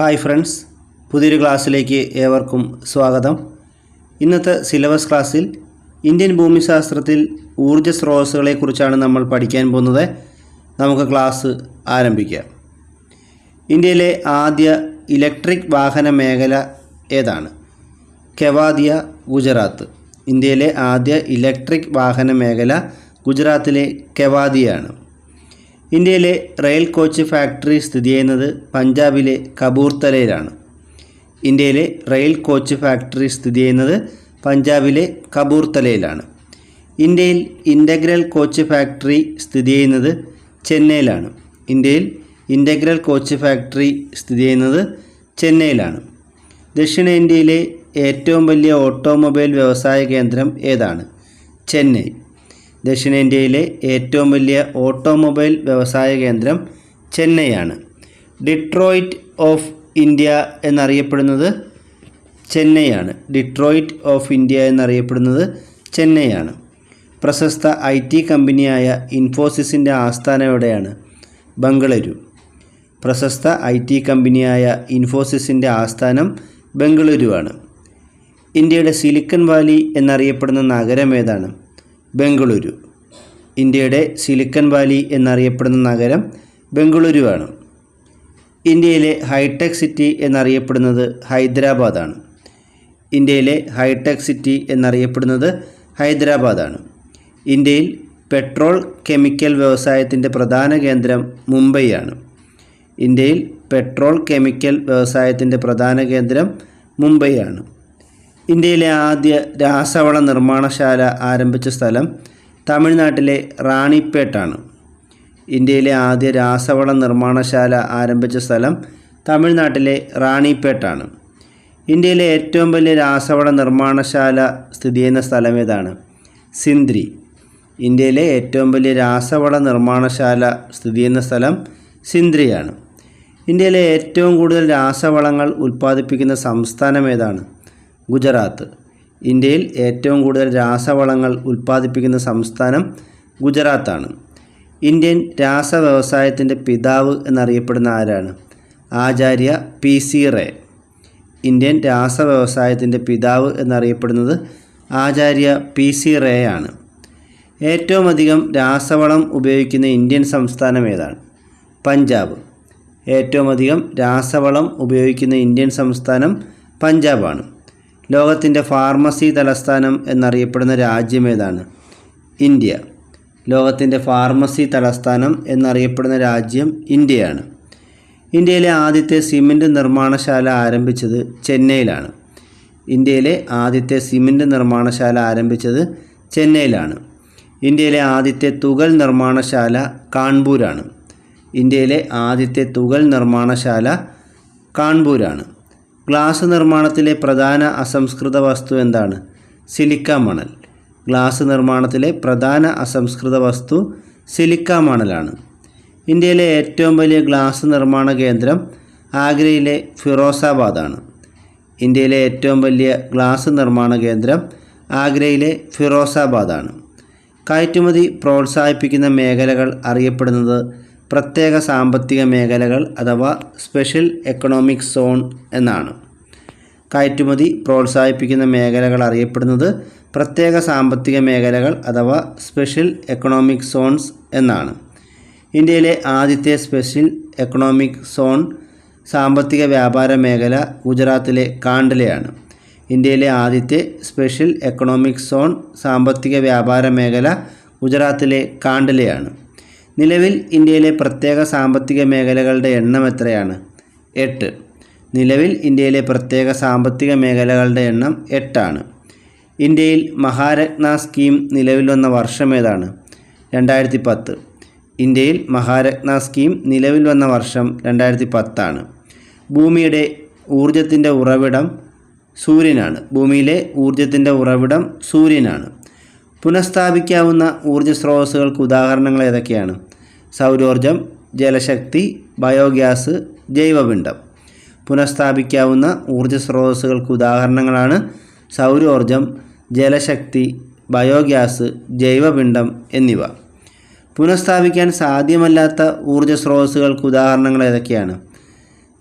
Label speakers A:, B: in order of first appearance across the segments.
A: Hi friends പുതിയൊരു ക്ലാസ്സിലേക്ക് ഏവർക്കും സ്വാഗതം. ഇന്നത്തെ സിലബസ് ക്ലാസ്സിൽ ഇന്ത്യൻ ഭൂമിശാസ്ത്രത്തിൽ ഊർജ സ്രോതസ്സുകളെക്കുറിച്ചാണ് നമ്മൾ പഠിക്കാൻ പോകുന്നത്. നമുക്ക് ക്ലാസ് ആരംഭിക്കാം. ഇന്ത്യയിലെ ആദ്യ ഇലക്ട്രിക് വാഹന മേഖല ഏതാണ്? കെവാദിയ ഗുജറാത്ത്. ഇന്ത്യയിലെ ആദ്യ ഇലക്ട്രിക് വാഹന മേഖല ഗുജറാത്തിലെ കെവാദിയാണ്. ഇന്ത്യയിലെ റെയിൽ കോച്ച് ഫാക്ടറി സ്ഥിതി ചെയ്യുന്നത് പഞ്ചാബിലെ കപൂർത്തലയിലാണ്. ഇന്ത്യയിലെ റെയിൽ കോച്ച് ഫാക്ടറി സ്ഥിതി ചെയ്യുന്നത് പഞ്ചാബിലെ കപൂർത്തലയിലാണ്. ഇന്ത്യയിൽ ഇന്റഗ്രൽ കോച്ച് ഫാക്ടറി സ്ഥിതി ചെയ്യുന്നത് ചെന്നൈയിലാണ്. ഇന്ത്യയിൽ ഇന്റഗ്രൽ കോച്ച് ഫാക്ടറി സ്ഥിതി ചെയ്യുന്നത് ചെന്നൈയിലാണ്. ദക്ഷിണേന്ത്യയിലെ ഏറ്റവും വലിയ ഓട്ടോമൊബൈൽ വ്യവസായ കേന്ദ്രം ഏതാണ്? ചെന്നൈ. ദക്ഷിണേന്ത്യയിലെ ഏറ്റവും വലിയ ഓട്ടോമൊബൈൽ വ്യവസായ കേന്ദ്രം ചെന്നൈയാണ്. ഡിട്രോയിറ്റ് ഓഫ് ഇന്ത്യ എന്നറിയപ്പെടുന്നത് ചെന്നൈയാണ്. ഡിട്രോയിറ്റ് ഓഫ് ഇന്ത്യ എന്നറിയപ്പെടുന്നത് ചെന്നൈയാണ്. പ്രശസ്ത ഐ ടി കമ്പനിയായ ഇൻഫോസിസിന്റെ ആസ്ഥാനം എവിടെയാണ് ബംഗളൂരു. പ്രശസ്ത ഐ ടി കമ്പനിയായ ഇൻഫോസിസിന്റെ ആസ്ഥാനം ബംഗളൂരുവാണ്. ഇന്ത്യയുടെ സിലിക്കൺ വാലി എന്നറിയപ്പെടുന്ന നഗരം ഏതാണ്? ബംഗളൂരു. ഇന്ത്യയുടെ സിലിക്കൺ വാലി എന്നറിയപ്പെടുന്ന നഗരം ബംഗളൂരുവാണ്. ഇന്ത്യയിലെ ഹൈടെക് സിറ്റി എന്നറിയപ്പെടുന്നത് ഹൈദരാബാദാണ്. ഇന്ത്യയിലെ ഹൈടെക് സിറ്റി എന്നറിയപ്പെടുന്നത് ഹൈദരാബാദാണ്. ഇന്ത്യയിൽ പെട്രോൾ കെമിക്കൽ വ്യവസായത്തിന്റെ പ്രധാന കേന്ദ്രം മുംബൈയാണ്. ഇന്ത്യയിൽ പെട്രോൾ കെമിക്കൽ വ്യവസായത്തിന്റെ പ്രധാന കേന്ദ്രം മുംബൈയാണ്. ഇന്ത്യയിലെ ആദ്യ രാസവള നിർമ്മാണശാല ആരംഭിച്ച സ്ഥലം തമിഴ്നാട്ടിലെ റാണിപ്പേട്ടാണ്. ഇന്ത്യയിലെ ആദ്യ രാസവള നിർമ്മാണശാല ആരംഭിച്ച സ്ഥലം തമിഴ്നാട്ടിലെ റാണിപ്പേട്ടാണ്. ഇന്ത്യയിലെ ഏറ്റവും വലിയ രാസവള നിർമ്മാണശാല സ്ഥിതി ചെയ്യുന്ന സ്ഥലം ഏതാണ്? സിന്ദ്രി. ഇന്ത്യയിലെ ഏറ്റവും വലിയ രാസവള നിർമ്മാണശാല സ്ഥിതി ചെയ്യുന്ന സ്ഥലം സിന്ദ്രിയാണ്. ഇന്ത്യയിലെ ഏറ്റവും കൂടുതൽ രാസവളങ്ങൾ ഉൽപ്പാദിപ്പിക്കുന്ന സംസ്ഥാനം ഏതാണ്? ഗുജറാത്ത്. ഇന്ത്യയിൽ ഏറ്റവും കൂടുതൽ രാസവളങ്ങൾ ഉൽപ്പാദിപ്പിക്കുന്ന സംസ്ഥാനം ഗുജറാത്താണ്. ഇന്ത്യൻ രാസ വ്യവസായത്തിന്റെ പിതാവ് എന്നറിയപ്പെടുന്ന ആരാണ്? Acharya P C Ray. Indian രാസ വ്യവസായത്തിന്റെ പിതാവ് എന്നറിയപ്പെടുന്നത് ആചാര്യ പി സി റേ ആണ് ഏറ്റവും അധികം രാസവളം ഉപയോഗിക്കുന്ന ഇന്ത്യൻ സംസ്ഥാനം ഏതാണ്? പഞ്ചാബ്. ഏറ്റവും അധികം രാസവളം ഉപയോഗിക്കുന്ന ഇന്ത്യൻ സംസ്ഥാനം പഞ്ചാബാണ്. ലോകത്തിന്റെ ഫാർമസി തലസ്ഥാനം എന്നറിയപ്പെടുന്ന രാജ്യം ഏതാണ്? ഇന്ത്യ. ലോകത്തിന്റെ ഫാർമസി തലസ്ഥാനം എന്നറിയപ്പെടുന്ന രാജ്യം ഇന്ത്യയാണ്. ഇന്ത്യയിലെ ആദ്യത്തെ സിമന്റ് നിർമ്മാണശാല ആരംഭിച്ചത് ചെന്നൈയിലാണ്. ഇന്ത്യയിലെ ആദ്യത്തെ സിമന്റ് നിർമ്മാണശാല ആരംഭിച്ചത് ചെന്നൈയിലാണ്. ഇന്ത്യയിലെ ആദ്യത്തെ തുകൽ നിർമ്മാണശാല കാൺപൂരാണ്. ഇന്ത്യയിലെ ആദ്യത്തെ തുകൽ നിർമ്മാണശാല കാൺപൂരാണ്. ഗ്ലാസ് നിർമ്മാണത്തിലെ പ്രധാന അസംസ്കൃത വസ്തു എന്താണ്? സിലിക്ക മണൽ. ഗ്ലാസ് നിർമ്മാണത്തിലെ പ്രധാന അസംസ്കൃത വസ്തു സിലിക്ക മണലാണ്. ഇന്ത്യയിലെ ഏറ്റവും വലിയ ഗ്ലാസ് നിർമ്മാണ കേന്ദ്രം ആഗ്രയിലെ ഫിറോസാബാദാണ്. ഇന്ത്യയിലെ ഏറ്റവും വലിയ ഗ്ലാസ് നിർമ്മാണ കേന്ദ്രം ആഗ്രയിലെ ഫിറോസാബാദാണ്. കയറ്റുമതി പ്രോത്സാഹിപ്പിക്കുന്ന മേഖലകൾ അറിയപ്പെടുന്നത് പ്രത്യേക സാമ്പത്തിക മേഖലകൾ അഥവാ സ്പെഷ്യൽ എക്കണോമിക് സോൺ എന്നാണ്. കയറ്റുമതി പ്രോത്സാഹിപ്പിക്കുന്ന മേഖലകൾ അറിയപ്പെടുന്നത് പ്രത്യേക സാമ്പത്തിക മേഖലകൾ അഥവാ സ്പെഷ്യൽ എക്കണോമിക് സോൺസ് എന്നാണ്. ഇന്ത്യയിലെ ആദ്യത്തെ സ്പെഷ്യൽ എക്കണോമിക് സോൺ സാമ്പത്തിക വ്യാപാര മേഖല ഗുജറാത്തിലെ കാണ്ഡലയാണ്. ഇന്ത്യയിലെ ആദ്യത്തെ സ്പെഷ്യൽ എക്കണോമിക് സോൺ സാമ്പത്തിക വ്യാപാര മേഖല ഗുജറാത്തിലെ കാണ്ഡലയാണ്. നിലവിൽ ഇന്ത്യയിലെ പ്രത്യേക സാമ്പത്തിക മേഖലകളുടെ എണ്ണം എത്രയാണ്? എട്ട്. നിലവിൽ ഇന്ത്യയിലെ പ്രത്യേക സാമ്പത്തിക മേഖലകളുടെ എണ്ണം എട്ടാണ്. ഇന്ത്യയിൽ മഹാരത്ന സ്കീം നിലവിൽ വന്ന വർഷം ഏതാണ്? രണ്ടായിരത്തി പത്ത് ഇന്ത്യയിൽ മഹാരത്ന സ്കീം നിലവിൽ വന്ന വർഷം രണ്ടായിരത്തി പത്താണ് ഭൂമിയുടെ ഊർജത്തിന്റെ ഉറവിടം സൂര്യനാണ്. ഭൂമിയിലെ ഊർജത്തിന്റെ ഉറവിടം സൂര്യനാണ്. പുനഃസ്ഥാപിക്കാവുന്ന ഊർജ സ്രോതസ്സുകൾക്ക് ഉദാഹരണങ്ങൾ ഏതൊക്കെയാണ്? സൗരോർജം ജലശക്തി ബയോഗ്യാസ് ജൈവപിണ്ഡം. പുനഃസ്ഥാപിക്കാവുന്ന ഊർജ സ്രോതസ്സുകൾക്ക് ഉദാഹരണങ്ങളാണ് സൗരോർജം ജലശക്തി ബയോഗ്യാസ് ജൈവപിണ്ഡം എന്നിവ. പുനഃസ്ഥാപിക്കാൻ സാധ്യമല്ലാത്ത ഊർജ സ്രോതസ്സുകൾക്ക് ഉദാഹരണങ്ങൾ ഏതൊക്കെയാണ്?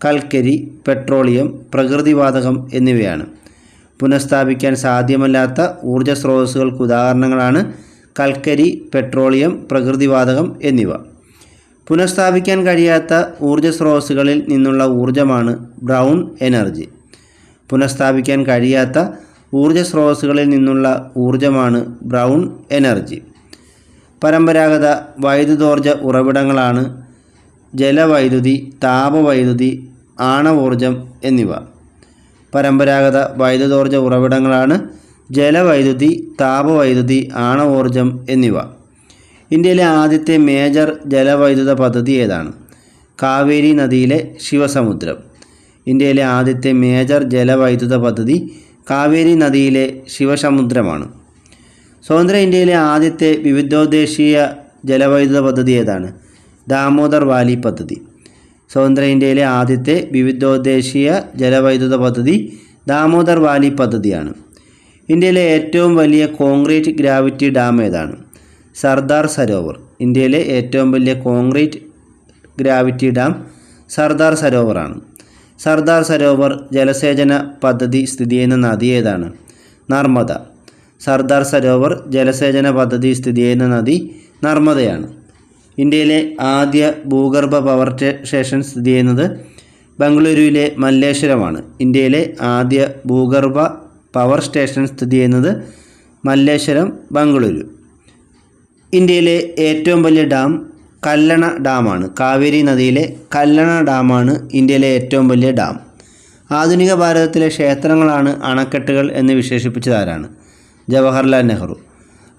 A: കൽക്കരി പെട്രോളിയം പ്രകൃതിവാതകം എന്നിവയാണ്. പുനഃസ്ഥാപിക്കാൻ സാധ്യമല്ലാത്ത ഊർജ സ്രോതസ്സുകൾക്ക് ഉദാഹരണങ്ങളാണ് കൽക്കരി പെട്രോളിയം പ്രകൃതിവാതകം എന്നിവ. പുനഃസ്ഥാപിക്കാൻ കഴിയാത്ത ഊർജ സ്രോതസ്സുകളിൽ നിന്നുള്ള ഊർജമാണ് ബ്രൗൺ എനർജി. പുനഃസ്ഥാപിക്കാൻ കഴിയാത്ത ഊർജ സ്രോതസ്സുകളിൽ നിന്നുള്ള ഊർജമാണ് ബ്രൗൺ എനർജി. പരമ്പരാഗത വൈദ്യുതോർജ ഉറവിടങ്ങളാണ് ജലവൈദ്യുതി താപവൈദ്യുതി ആണവോർജം എന്നിവ. പരമ്പരാഗത വൈദ്യുതോർജ ഉറവിടങ്ങളാണ് ജലവൈദ്യുതി താപവൈദ്യുതി ആണവോർജം എന്നിവ. ഇന്ത്യയിലെ ആദ്യത്തെ മേജർ ജലവൈദ്യുത പദ്ധതി ഏതാണ്? കാവേരി നദിയിലെ ശിവസമുദ്രം. ഇന്ത്യയിലെ ആദ്യത്തെ മേജർ ജലവൈദ്യുത പദ്ധതി കാവേരി നദിയിലെ ശിവസമുദ്രമാണ്. സ്വതന്ത്ര ഇന്ത്യയിലെ ആദ്യത്തെ വിവിധോദ്ദേശീയ ജലവൈദ്യുത പദ്ധതി ഏതാണ്? ദാമോദർ വാലി പദ്ധതി. സ്വതന്ത്ര ഇന്ത്യയിലെ ആദ്യത്തെ വിവിധോദ്ദേശീയ ജലവൈദ്യുത പദ്ധതി ദാമോദർ വാലി പദ്ധതിയാണ്. ഇന്ത്യയിലെ ഏറ്റവും വലിയ കോൺക്രീറ്റ് ഗ്രാവിറ്റി ഡാം ഏതാണ്? സർദാർ സരോവർ. ഇന്ത്യയിലെ ഏറ്റവും വലിയ കോൺക്രീറ്റ് ഗ്രാവിറ്റി ഡാം സർദാർ സരോവറാണ്. സർദാർ സരോവർ ജലസേചന പദ്ധതി സ്ഥിതി ചെയ്യുന്ന നദി ഏതാണ്? നർമ്മദ. സർദാർ സരോവർ ജലസേചന പദ്ധതി സ്ഥിതി ചെയ്യുന്ന നദി നർമ്മദയാണ്. ഇന്ത്യയിലെ ആദ്യ ഭൂഗർഭ പവർ സ്റ്റേഷൻ സ്ഥിതി ചെയ്യുന്നത് ബംഗളൂരുവിലെ മല്ലേശ്വരമാണ്. ഇന്ത്യയിലെ ആദ്യ ഭൂഗർഭ പവർ സ്റ്റേഷൻ സ്ഥിതി ചെയ്യുന്നത് മല്ലേശ്വരം ബംഗളൂരു. ഇന്ത്യയിലെ ഏറ്റവും വലിയ ഡാം കല്ലണ ഡാമാണ്. കാവേരി നദിയിലെ കല്ലണ ഡാമാണ് ഇന്ത്യയിലെ ഏറ്റവും വലിയ ഡാം. ആധുനിക ഭാരതത്തിലെ ക്ഷേത്രങ്ങളാണ് അണക്കെട്ടുകൾ എന്ന് വിശേഷിപ്പിച്ചതാരാണ് ജവഹർലാൽ നെഹ്റു.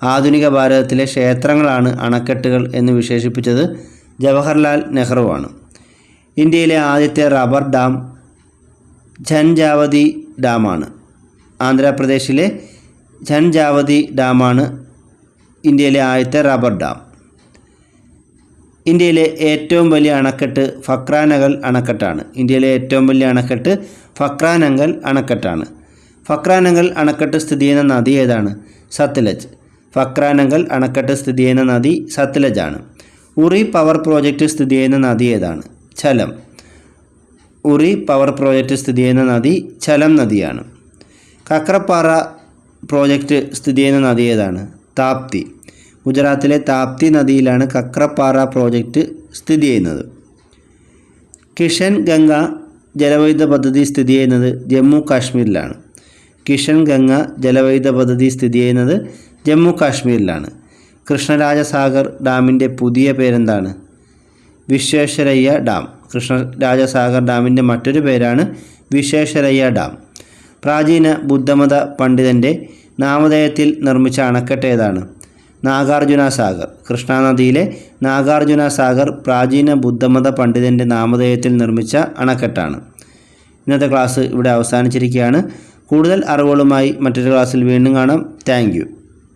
A: ആധുനിക ഭാരതത്തിലെ ക്ഷേത്രങ്ങളാണ് അണക്കെട്ടുകൾ എന്ന് വിശേഷിപ്പിച്ചത് ജവഹർലാൽ നെഹ്റുവാണ്. ഇന്ത്യയിലെ ആദ്യത്തെ റബ്ബർ ഡാം ഝൻജാവതി ഡാമാണ്. ആന്ധ്രാപ്രദേശിലെ ഝൻജാവതി ഡാമാണ് ഇന്ത്യയിലെ ആദ്യത്തെ റബ്ബർ ഡാം. ഇന്ത്യയിലെ ഏറ്റവും വലിയ അണക്കെട്ട് ഫക്രാനഗൽ അണക്കെട്ടാണ്. ഇന്ത്യയിലെ ഏറ്റവും വലിയ അണക്കെട്ട് ഫക്രാനങ്കൽ അണക്കെട്ടാണ്. ഫക്രാനങ്കൽ അണക്കെട്ട് സ്ഥിതി ചെയ്യുന്ന നദി ഏതാണ്? സത്ലജ്. ഫക്രാനങ്കൽ അണക്കെട്ട് സ്ഥിതി ചെയ്യുന്ന നദി സത്ലജാണ്. ഉറി പവർ പ്രോജക്റ്റ് സ്ഥിതി ചെയ്യുന്ന നദി ഏതാണ്? ചലം ഉറി പവർ പ്രോജക്റ്റ് സ്ഥിതി ചെയ്യുന്ന നദി ചലം നദിയാണ്. കക്രപ്പാറ പ്രോജക്റ്റ് സ്ഥിതി ചെയ്യുന്ന നദി ഏതാണ്? താപ്തി. ഗുജറാത്തിലെ താപ്തി നദിയിലാണ് കക്രപ്പാറ പ്രോജക്റ്റ് സ്ഥിതി ചെയ്യുന്നത്. കിഷൻ ഗംഗ ജലവൈദ്യുത പദ്ധതി സ്ഥിതി ചെയ്യുന്നത് ജമ്മു കാശ്മീരിലാണ്. കിഷൻ ഗംഗ ജലവൈദ്യുത പദ്ധതി സ്ഥിതി ചെയ്യുന്നത് ജമ്മു കാശ്മീരിലാണ് കൃഷ്ണരാജസാഗർ ഡാമിന്റെ പുതിയ പേരെന്താണ്? വിശ്വേശ്വരയ്യ ഡാം. കൃഷ്ണരാജസാഗർ ഡാമിന്റെ മറ്റൊരു പേരാണ് വിശ്വേശ്വരയ്യ ഡാം. പ്രാചീന ബുദ്ധമത പണ്ഡിതന്റെ നാമധേയത്തിൽ നിർമ്മിച്ച അണക്കെട്ട് ഏതാണ്? നാഗാർജുന സാഗർ കൃഷ്ണാനദിയിലെ നാഗാർജുന സാഗർ പ്രാചീന ബുദ്ധമത പണ്ഡിതന്റെ നാമധേയത്തിൽ നിർമ്മിച്ച അണക്കെട്ടാണ്. ഇന്നത്തെ ക്ലാസ് ഇവിടെ അവസാനിച്ചിരിക്കുകയാണ്. കൂടുതൽ അറിവുകളുമായി മറ്റൊരു ക്ലാസ്സിൽ വീണ്ടും കാണാം. താങ്ക്